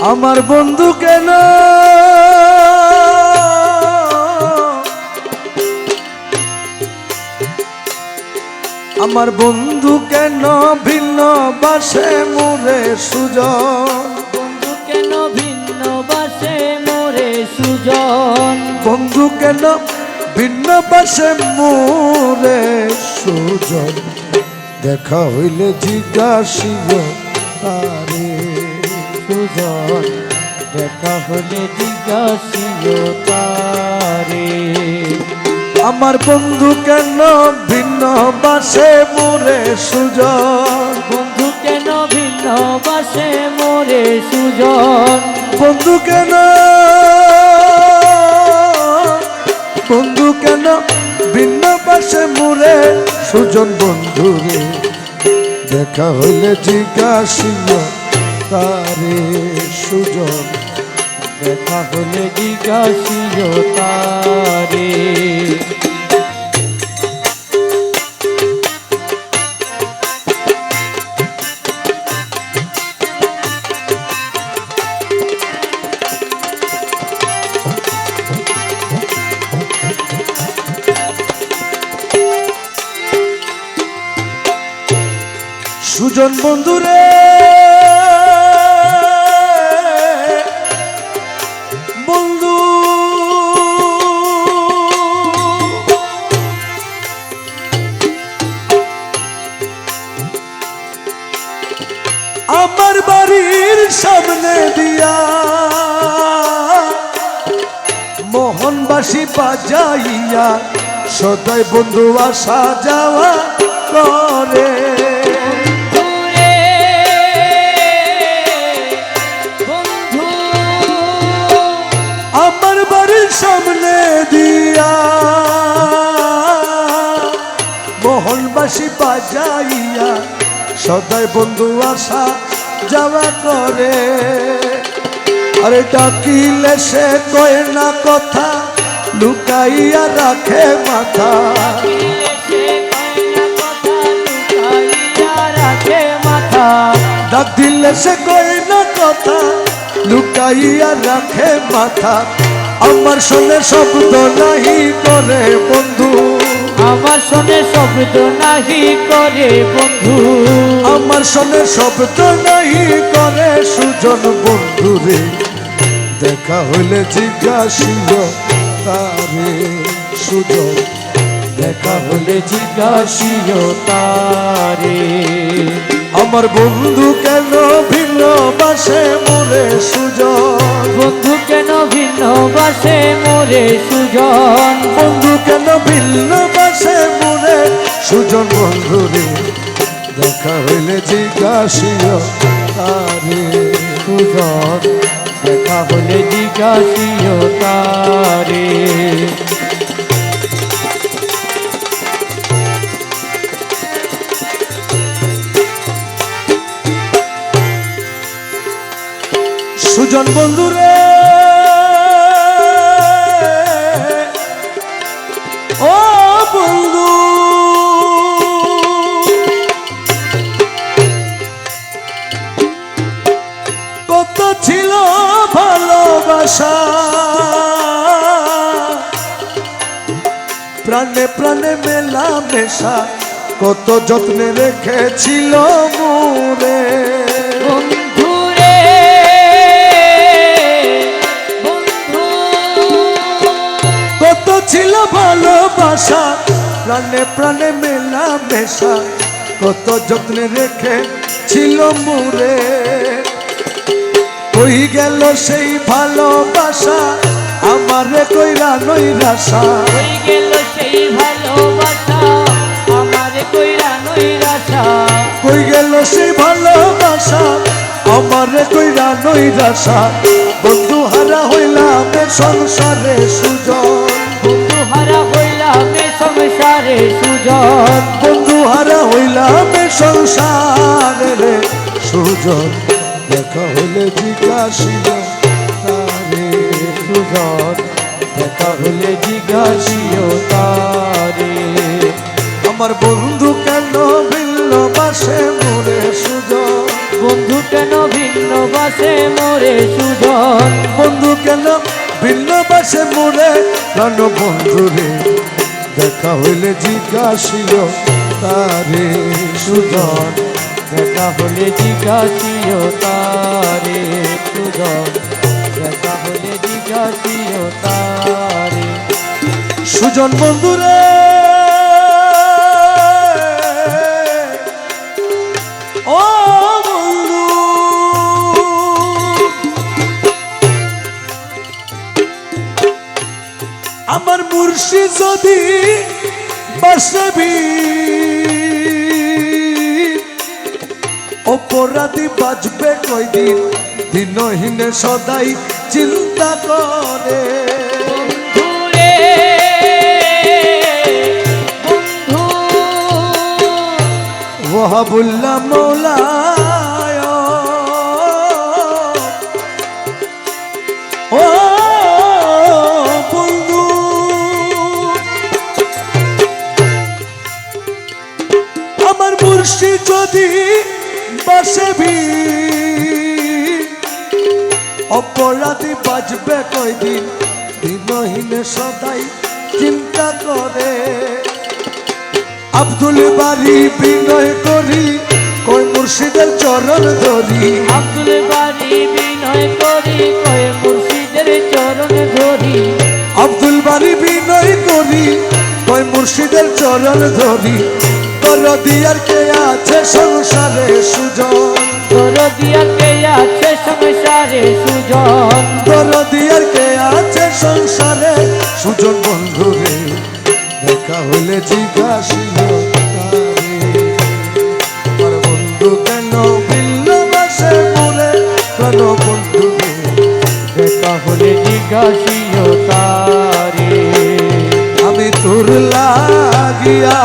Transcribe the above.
আমার বন্ধু কেন? আমার বন্ধু কেন ভিন্ন বাসে মোরে সুজন? বন্ধু কেন ভিন্ন বাসে মোরে সুজন? বন্ধু কেন ভিন্ন বাসে মোরে সুজন? দেখা হইলে জিজ্ঞাসিব তারে সুজন দেখা হলে জিজ্ঞাসিও তারে। আমার বন্ধু কেন ভিন্ন বাসে মোরে সুজন? বন্ধু কেন ভিন্ন বাসে মোরে সুজন? বন্ধু কেন? বন্ধু কেন ভিন্ন পাশে মোরে সুজন বন্ধু রে দেখা হইলে জিজ্ঞাসিল তারে সুজন দেখা হলে জিজ্ঞাসিও তারে। সুজন বন্ধু মোহনবাসী বাজাইয়া সদাই বন্ধু আসা যাওয়া করে। আমার বাড়ির সামনে দিয়া মোহনবাসী বাজাইয়া সদাই বন্ধু আসা যাওয়া করে। আরে ডাকিলে সে কয় না কথা লুকাইয়া রাখে মাথা। সে কয়না কথা লুকাইয়া রাখে মাথা। ডাক দিলে সে কয় না কথা লুকাইয়া রাখে মাথা। আমার শোনে শব্দ নাহি করে বন্ধু। আমার শোনে শব্দ নাহি করে বন্ধু। আমার শোনে শব্দ নাহি করে সুজন বন্ধু রে দেখা হইলে জিজ্ঞাসিল তারে সুজন দেখা হলে জিজ্ঞাসিও তারে। আমার বন্ধু কেন ভিন্ন বাসে মরে সুজন? বন্ধু কেন ভিন্ন বাসে মোরে সুজন? বন্ধু কেন ভিন্ন বাসে মরে সুজন বন্ধু রে? দেখা হইলে জিজ্ঞাসিল তারে সুজন। দেখা হলে জিজ্ঞাসিও তারে। সুজন বন্ধু ভালোবাসা। প্রাণে প্রাণে মেলা মেশা কত যত্নে রেখেছিল মোরে। কত ছিল ভালোবাসা প্রাণে প্রাণে মেলা মেশা কত যত্নে রেখে ছিল মুরে। কই গেল সেই ভালোবাসা আমারে কইরা নৈরাশা হয়ে গেল সেই ভালোবাসা আমার কইরা নৈরাশা কই গেল সেই ভালোবাসা আমারে কইরা নৈরাশা বন্ধু হারা হইলাম সংসারে সুজন। বন্ধু হারা হইলাম সংসারে সুজন। বন্ধু হারা হইলাম সংসারে রে সুজন। দেখা হইলে জিজ্ঞাসিল তারে সুজন দেখা হলে জিজ্ঞাসিও তারে আমার বন্ধু কেন ভিন্ন বাসে মোরে সুজন বন্ধু কেন ভিন্ন বাসে মোরে সুজন বন্ধু কেন ভিন্ন বাসে মোরে? প্রাণ বন্ধু রে? দেখা হইলে জিজ্ঞাসিল তারে সুজন দেখা হলে জিজ্ঞাসিও তারে সুজন দেখা হলে জিজ্ঞাসিও তারে। সুজন বন্ধু রে ও আমার মুর্শিদ যদি বাসবি অপরাধী বাজবে কয়দিন দিনহীনে সদাই চিন্তা করে। মৌলায়। ও বন্ধু। আমার যদি বাসবি অপরাধী বাজবে কয়দিন? দিনহীনে সদাই চিন্তা করে। আব্দুল বাড়ি বিনয় করি কই মুর্শিদের চরণ ধরি। আব্দুল বাড়ি বিনয় করি কয়ে মুর্শিদের চরণ ধরি। আব্দুল বাড়ি বিনয় করি কই মুর্শিদের চরণ ধরি। তোর দিয়ার কে আছে সংসারে সুজন? তোর দিয়া কে আছে সংসারে সুজন? তোর দিয়ার কে আছে সংসারে সুজন বন্ধু রে? দেখা হইলে জিজ্ঞাসিল। আমার বন্ধু কেন ভিন্ন বাসে মোরে কেন বন্ধু রে? দেখা হলে জিজ্ঞাসিও তারে। আমি তোর লাগিয়া